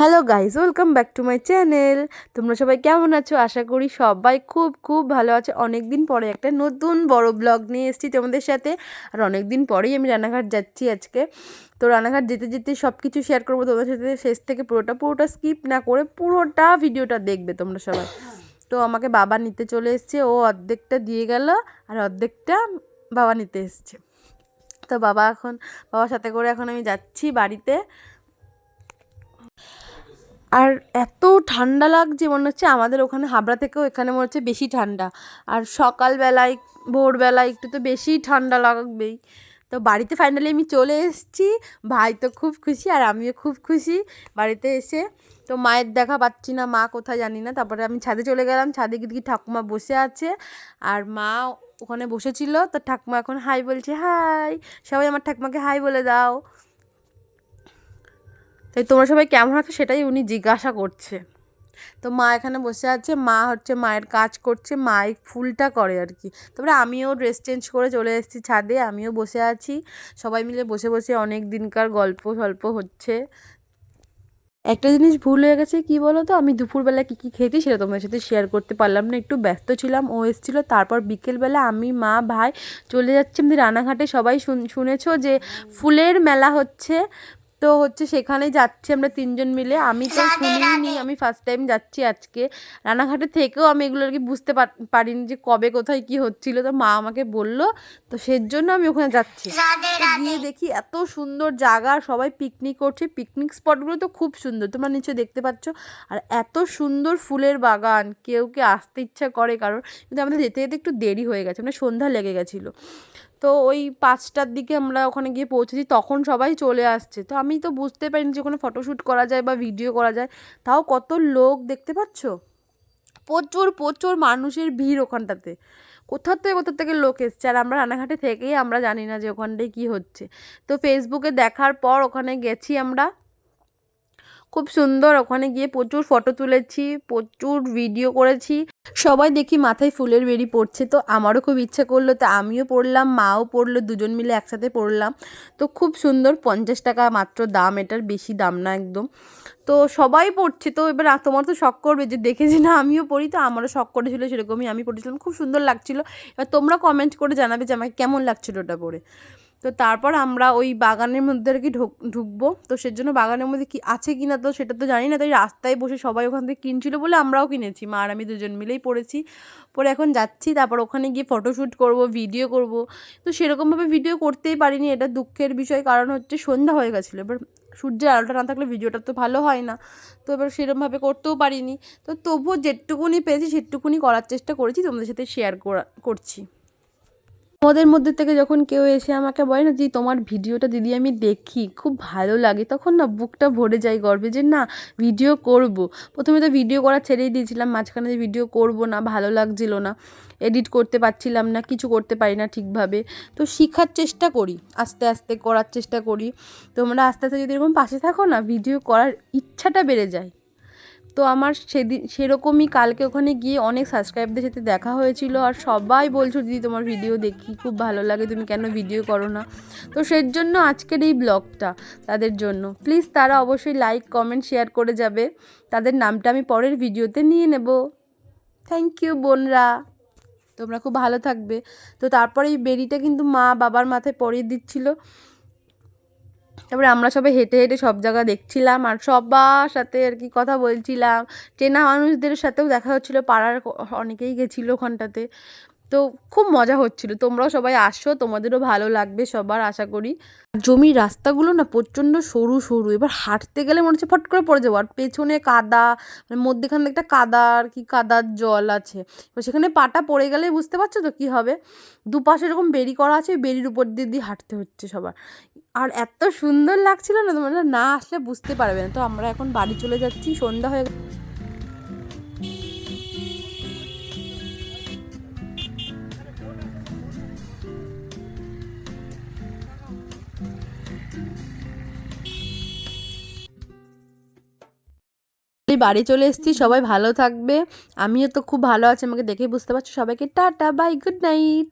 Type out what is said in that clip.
Hello guys welcome back to my channel. তোমরা সবাই কেমন আছো? আশা করি সবাই খুব খুব ভালো আছে। অনেক দিন পরে একটা নতুন বড় ব্লগ নিয়ে এসেছি তোমাদের সাথে। আর অনেক দিন পরেই আমি রানাঘাট যাচ্ছি আজকে। তো রানাঘাট যেতে যেতে সব কিছু শেয়ার করব তোমাদের সাথে। শেষ থেকে পুরোটা পুরোটা স্কিপ না করে পুরোটা ভিডিওটা দেখবে তোমরা সবাই। তো আমাকে বাবা নিতে চলে এসছে, ও অর্ধেকটা দিয়ে গেল আর অর্ধেকটা বাবা নিতে এসছে। তো বাবা এখন, বাবার সাথে করে এখন আমি যাচ্ছি বাড়িতে। আর এত ঠান্ডা লাগছে মনে হচ্ছে আমাদের ওখানে, হাবড়া থেকেও এখানে মনে হচ্ছে বেশি ঠান্ডা। আর সকালবেলায়, ভোরবেলায় একটু তো বেশিই ঠান্ডা লাগবেই। তো বাড়িতে ফাইনালি আমি চলে এসেছি, ভাই তো খুব খুশি আর আমিও খুব খুশি বাড়িতে এসে। তো মায়ের দেখা পাচ্ছি না, মা কোথায় জানি না, তারপরে আমি ছাদে চলে গেলাম, ছাদে গিয়ে ঠাকুমা বসে আছে। আর মা ওখানে বসেছিল, তো ঠাকুমা এখন হাই বলছে হাই সবাই আমার ঠাকুমাকে হাই বলে দাও। তাই তোমরা সবাই কেমন আছো সেটাই উনি জিজ্ঞাসা করছে। তো মা এখানে বসে আছে, মা হচ্ছে মায়ের কাজ করছে, মা এই ফুলটা করে আর কি। তারপরে আমিও ড্রেস চেঞ্জ করে চলে এসেছি ছাদে, আমিও বসে আছি। সবাই মিলে বসে বসে অনেক দিনকার গল্প সল্প হচ্ছে। একটা জিনিস ভুল হয়ে গেছে, কি বলো তো আমি দুপুরবেলা কী কী খেয়েছি সেটা তোমাদের সাথে শেয়ার করতে পারলাম না, একটু ব্যস্ত ছিলাম, ও এসেছিল, তারপর বিকেলবেলা আমি, মা, ভাই চলে যাচ্ছি, আমাদের রানাঘাটে সবাই শুনেছো যে ফুলের মেলা হচ্ছে? তো হচ্ছে সেখানে যাচ্ছি আমরা তিনজন মিলে। আমি তো শুনিনি আমি ফার্স্ট টাইম যাচ্ছি আজকে। রানাঘাটে থেকেও আমি এগুলো আর কি বুঝতে পারিনি যে কবে কোথায় কি হচ্ছিল। তো মা আমাকে বলল তো সের জন্য আমি ওখানে যাচ্ছি। গিয়ে দেখি এত সুন্দর জায়গা সবাই পিকনিক করছে। পিকনিক স্পটগুলো তো খুব সুন্দর তোমরা নিচে দেখতে পাচ্ছ। আর এত সুন্দর ফুলের বাগান কেউ কে আসতে ইচ্ছা করে কারণ কিন্তু আমাদের যেতে যেতে একটু দেরি হয়ে গেছে মানে সন্ধ্যা লেগে গেছিল। তো ওই পাঁচটার দিকে আমরা ওখানে গিয়ে পৌঁছেছি, তখন সবাই চলে আসছে। তো আমি তো বুঝতে পারিনি যে ওখানে ফটোশ্যুট করা যায় বা ভিডিও করা যায়। তাও কত লোক দেখতে পাচ্ছ? প্রচুর প্রচুর মানুষের ভিড় ওখানটাতে। কোথার থেকে কোথার থেকে লোক এসছে? আর আমরা রানাঘাটে থেকেই আমরা জানি না যে ওখানটায় কী হচ্ছে। তো ফেসবুকে দেখার পর ওখানে গেছি আমরা। খুব সুন্দর। ওখানে গিয়ে প্রচুর ফটো তুলেছি, প্রচুর ভিডিও করেছি। সবাই দেখি মাথায় ফুলের বেরি পড়ছে, তো আমারও খুব ইচ্ছা করল, তো আমিও পড়লাম, মাও পড়ল, দুজন মিলে একসাথে পড়লাম। তো খুব সুন্দর, পঞ্চাশ টাকা মাত্র দাম, এটার বেশি দাম না একদম। তো সবাই পড়ছে, তো এবার তোমার তো শখ করবে যে দেখেছি না, আমিও পড়ি, তো আমারও শখ করেছিল সেরকমই আমি পড়েছিলাম, খুব সুন্দর লাগছিল। এবার তোমরা কমেন্ট করে জানাবে যে আমাকে কেমন লাগছিল ওটা পড়ে। তো তারপর আমরা ওই বাগানের মধ্যে আর কি ঢুক, ঢুকবো। তো সেজন্য বাগানের মধ্যে কি আছে কি না তো সেটা তো জানি না। তাই রাস্তায় বসে সবাই ওখান থেকে কিনছিল বলে আমরাও কিনেছি। মা আর আমি দুজন মিলেই পড়েছি। পরে এখন যাচ্ছি। তারপর ওখানে গিয়ে ফটোশ্যুট করব, ভিডিও করব। তো সেরকমভাবে ভিডিও করতেই পারিনি। এটা দুঃখের বিষয়। কারণ হচ্ছে সন্ধ্যা হয়ে গেছিল। এবার সূর্যের আলোটা না থাকলে ভিডিওটা তো ভালো হয় না। তো এবার সেরকমভাবে করতেও পারিনি। তো তবুও যেটুকুনি পেয়েছি সেটুকুনি করার চেষ্টা করেছি। তোমাদের সাথে শেয়ার করা, করছি। তোমাদের মধ্যে থেকে যখন কেউ এসে আমাকে বলে না যে তোমার ভিডিওটা দিদি আমি দেখি, খুব ভালো লাগে, তখন না বুকটা ভরে যায় গর্বে যে না, ভিডিও করব। প্রথমে তো ভিডিও করা ছেড়েই দিয়েছিলাম, মাঝখানে যে ভিডিও করব না, ভালো লাগছিল না, এডিট করতে পারছিলাম না, কিছু করতে পারি না ঠিকভাবে। তো শেখার চেষ্টা করি, আস্তে আস্তে করার চেষ্টা করি। তোমরা আস্তে আস্তে যদি এরকম পাশে থাকো না, ভিডিও করার ইচ্ছাটা বেড়ে যায়। তো আমার সেদিন সেরকমই কালকে ওখানে গিয়ে অনেক সাবস্ক্রাইবদের সাথে দেখা হয়েছিল আর সবাই বলছো দিদি, তোমার ভিডিও দেখি, খুব ভালো লাগে, তুমি কেন ভিডিও করো না? তো সেই জন্য আজকের এই ব্লগটা তাদের জন্য। প্লিজ তারা অবশ্যই লাইক কমেন্ট শেয়ার করে যাবে। তাদের নামটা আমি পরের ভিডিওতে নিয়ে নেব। থ্যাংক ইউ বোনরা। তোমরা খুব ভালো থাকবে। তো তারপরে এই বেরিটা কিন্তু মা বাবার মাথায় পরিয়ে দিচ্ছিল। তারপরে আমরা সবাই হেঁটে হেঁটে সব জায়গা দেখছিলাম আর সবার সাথে আর কি কথা বলছিলাম। চেনা মানুষদের সাথেও দেখা হচ্ছিল, পাড়ার অনেকেই গেছিল ওখানটাতে। তো খুব মজা হচ্ছিল। তোমরাও সবাই আসো, তোমাদেরও ভালো লাগবে সবার, আশা করি। জমির রাস্তাগুলো না প্রচণ্ড সরু সরু। এবার হাঁটতে গেলে মনে হচ্ছে ফট করে পড়ে যাব। আর পেছনে কাদা মানে মধ্যেখানে একটা কাদা আর কি, কাদার জল আছে। এবার সেখানে পাটা পড়ে গেলে বুঝতে পারছ তো কী হবে? দুপাশে এরকম বেরি করা আছে বেরির উপর দিয়ে দিয়ে হাঁটতে হচ্ছে সবার। আর এত সুন্দর লাগছিল না, তোমরা না আসলে বুঝতে পারবে না। তো আমরা এখন বাড়ি চলে যাচ্ছি, সন্ধ্যা হয়ে বাড়ি চলে এসেছি, সবাই ভালো থাকবে। আমিও তো খুব ভালো আছি, আমাকে দেখেই বুঝতে পারছ। সবাইকে টাটা, বাই, গুড নাইট।